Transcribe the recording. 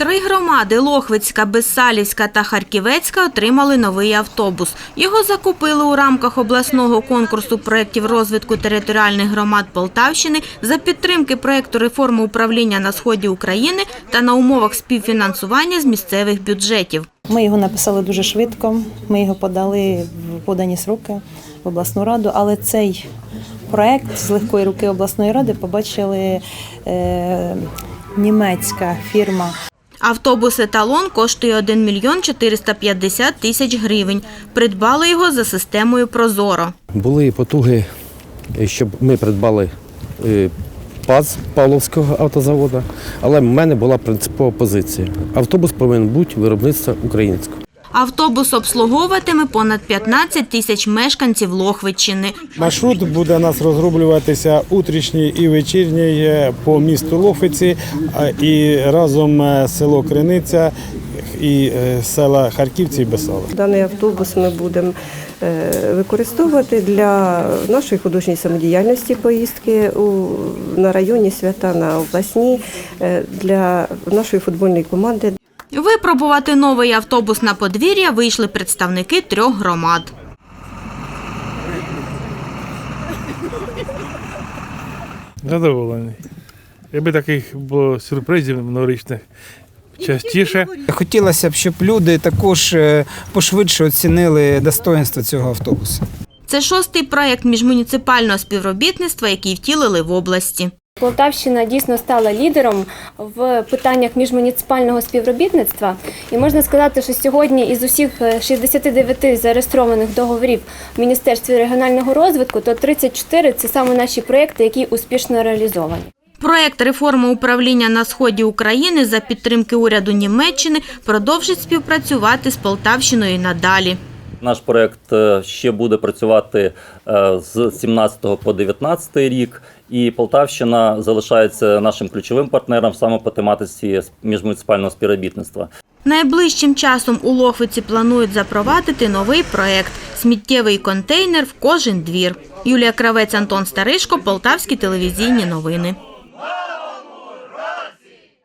Три громади Лохвицька, Безсалівська та Харківецька отримали новий автобус. Його закупили у рамках обласного конкурсу проєктів розвитку територіальних громад Полтавщини за підтримки проєкту реформи управління на сході України та на умовах співфінансування з місцевих бюджетів. Ми його написали дуже швидко. Ми його подали в подані сроки в обласну раду, але цей проект з легкої руки обласної ради побачили е, німецька фірма Автобус «Еталон» коштує 1 мільйон 450 тисяч гривень. Придбали його за системою «Прозоро». Були потуги, щоб ми придбали е, ПАЗ Павловського автозаводу, але в мене була принципова позиція. Автобус повинен бути виробництва українського. Автобус обслуговуватиме понад 15 тисяч мешканців Лохвиччини. Маршрут буде у нас розроблюватися утрішній і вечірній е, по місту Лохвиці а, і разом е, село Криниця і е, села Харківці і Бесала. Даний автобус ми будемо використовувати для нашої художньої самодіяльності поїздки на районні свята, на обласні, для нашої футбольної команди. Випробувати новий автобус на подвір'я вийшли представники трьох громад. Задоволений. Якби таких було сюрпризів новорічних частіше. Хотілося б, щоб люди також е, пошвидше оцінили достоинство цього автобуса. Це шостий проєкт міжмуніципального співробітництва, який втілили в області. Полтавщина дійсно стала лідером в питаннях міжмуніципального співробітництва. І можна сказати, що сьогодні із усіх е, 69 зареєстрованих договорів в Міністерстві регіонального розвитку, то 34 – це саме наші проєкти, які успішно реалізовані. Проєкт реформи управління на сході України за підтримки уряду Німеччини продовжить співпрацювати з Полтавщиною і надалі. Наш проект е, ще буде працювати е, з 17 по 19 рік, і Полтавщина залишається нашим ключовим партнером саме по тематиці міжмуніципального співробітництва. Найближчим часом у Лохвиці планують запровадити новий проєкт «Сміттєвий контейнер в кожен двір». Юлія Кравець, Антон Старишко, Полтавські телевізійні новини.